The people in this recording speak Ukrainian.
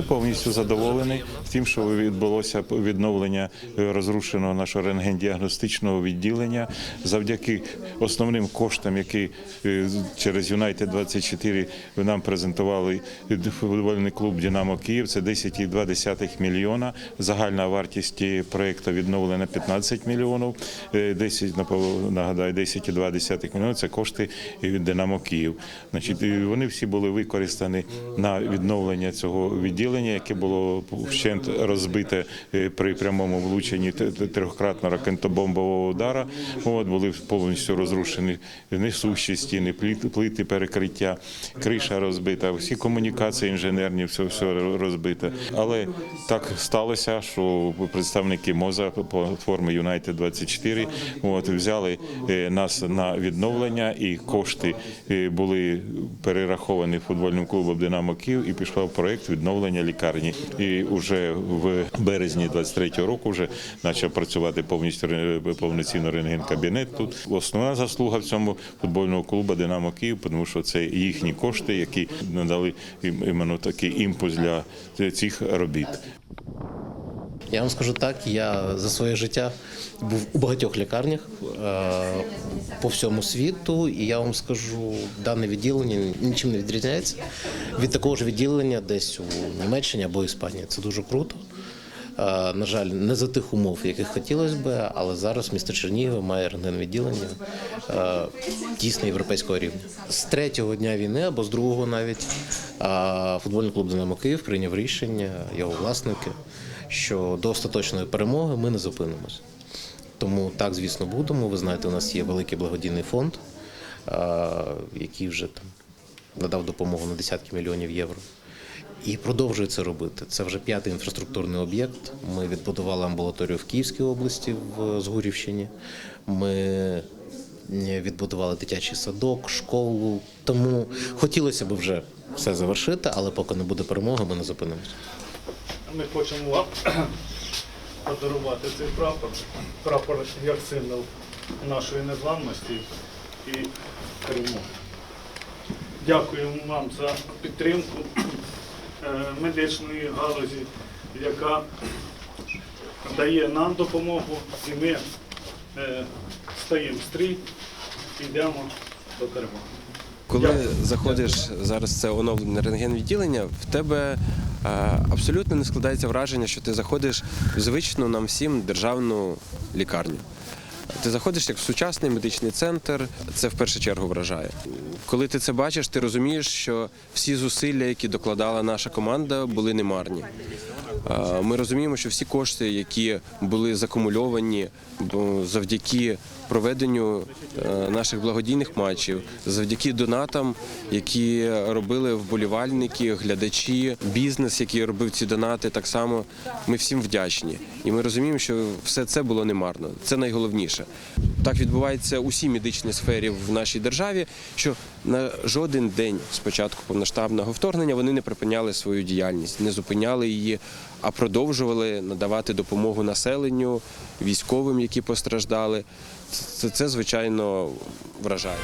Ми повністю задоволені тим, що відбулося відновлення е, розрушеного нашого рентген-діагностичного відділення завдяки основним коштам, які е, через Юнайтед 24 нам презентували футбольний клуб Динамо Київ. Це 10,2 мільйона. Загальна вартість проекту відновлена 15 мільйонів. Е, 10, напов- нагадаю, 10,2 мільйона – це кошти від Динамо Київ. Значить, вони всі були використані на відновлення цього відділення, яке було вщент розбите е, при прямому влученні т- т- трьохкратного ракетобомбового удара. От були повністю розрушені несущі стіни, плити перекриття, криша розбита, всі комунікації інженерні, все, все розбите. Але так сталося, що представники МОЗа платформи Юнайтед 24 от взяли е, нас на відновлення, і кошти е, були перераховані футбольним клубом Динамо Київ і пішов проект відновлення лікарні. І вже в березні 23-го року вже почав працювати повністю повноцінно рентген-кабінет. Тут основна заслуга в цьому футбольного клубу Динамо Київ, тому що це їхні кошти, які надали іменно такий імпульс для цих робіт. Я вам скажу так, я за своє життя був у багатьох лікарнях е, по всьому світу, і я вам скажу, дане відділення нічим не відрізняється від такого ж відділення десь у Німеччині або Іспанії. Це дуже круто. Е, На жаль, не за тих умов, яких хотілося би, але зараз місто Чернігів має рентген-відділення е, дійсно європейського рівня. З третього дня війни або з другого навіть футбольний клуб Динамо Київ прийняв рішення, його власники, що до остаточної перемоги ми не зупинимось. Тому так, звісно, будемо. Ви знаєте, у нас є великий благодійний фонд, е, який вже там надав допомогу на десятки мільйонів євро. І продовжує це робити. Це вже п'ятий інфраструктурний об'єкт. Ми відбудували амбулаторію в Київській області в Згурівщині. Ми е, відбудували дитячий садок, школу. Тому хотілося б вже все завершити, але поки не буде перемоги, ми не зупинимося. Ми хочемо вам подарувати цей прапор. Прапор як символ нашої незламності і перемоги. Дякуємо вам за підтримку е, медичної галузі, яка дає нам допомогу, і ми е, стаємо в стрій і йдемо до перемоги. Коли заходиш зараз це оновлене рентген-відділення, в тебе абсолютно не складається враження, що ти заходиш в звичну нам всім державну лікарню. Ти заходиш як в сучасний медичний центр, це в першу чергу вражає. Коли ти це бачиш, ти розумієш, що всі зусилля, які докладала наша команда, були немарні. Ми розуміємо, що всі кошти, які були закумульовані завдяки проведенню е, наших благодійних матчів, завдяки донатам, які робили вболівальники, глядачі, бізнес, який робив ці донати, так само ми всім вдячні. І ми розуміємо, що все це було немарно. Це найголовніше. Так відбувається у всій медичній сфері в нашій державі, що на жоден день з початку повноштабного вторгнення вони не припиняли свою діяльність, не зупиняли її, а продовжували надавати допомогу населенню, військовим, які постраждали. Це, це звичайно вражає.